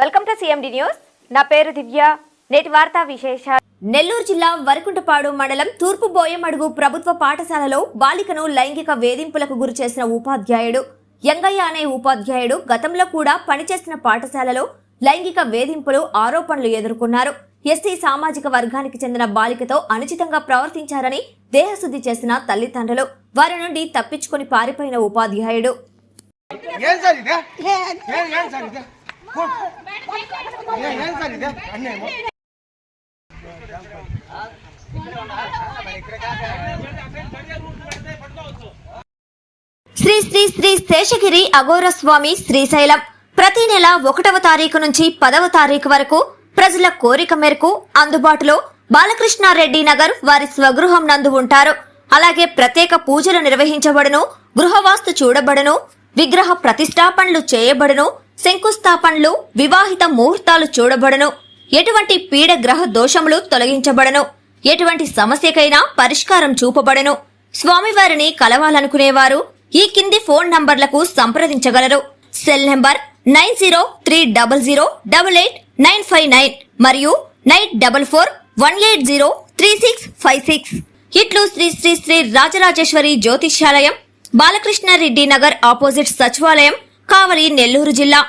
Welcome to CMD news. నా పేరు దివ్య. నేటి వార్తా విశేషాలు. నెల్లూరు జిల్లా వరకుంటపాడు మండలం తూర్పు బోయమడుగు ప్రభుత్వ పాఠశాలలో బాలికను లైంగిక వేధింపులకు గురి చేసిన ఉపాధ్యాయుడు. యంగయ్య అనే ఉపాధ్యాయుడు గతంలో కూడా పనిచేసిన పాఠశాలలో లైంగిక వేధింపులు ఆరోపణలు ఎదుర్కొన్నారు. ఎస్సీ సామాజిక వర్గానికి చెందిన బాలికతో అనుచితంగా ప్రవర్తించారని దేహశుద్ధి చేసిన తల్లిదండ్రులు వారి నుండి తప్పించుకొని పారిపోయిన ఉపాధ్యాయుడు. శ్రీ శ్రీ శ్రీ శేషగిరి అఘోర స్వామి శ్రీశైలం. ప్రతి నెల ఒకటవ తారీఖు నుంచి పదవ తారీఖు వరకు ప్రజల కోరిక మేరకు అందుబాటులో బాలకృష్ణారెడ్డి నగర్ వారి స్వగృహం నందు ఉంటారు. అలాగే ప్రత్యేక పూజలు నిర్వహించబడను గృహవాస్తు చూడబడను విగ్రహ ప్రతిష్టాపనలు చేయబడను శంకుస్థాపనలు వివాహిత ముహూర్తాలు చూడబడను. ఎటువంటి పీడగ్రహ దోషములు తొలగించబడను. ఎటువంటి సమస్యకైనా పరిష్కారం చూపబడను. స్వామివారిని కలవాలనుకునేవారు ఈ కింది ఫోన్ నంబర్లకు సంప్రదించగలరు. Cell number nine zero three double zero double eight nine five nine మరియు nine double four one eight zero three six five six. ఇట్లు శ్రీ శ్రీ శ్రీ రాజరాజేశ్వరి జ్యోతిష్యాలయం బాలకృష్ణారెడ్డి నగర్ ఆపోజిట్ సచివాలయం కావలి నెల్లూరు జిల్లా.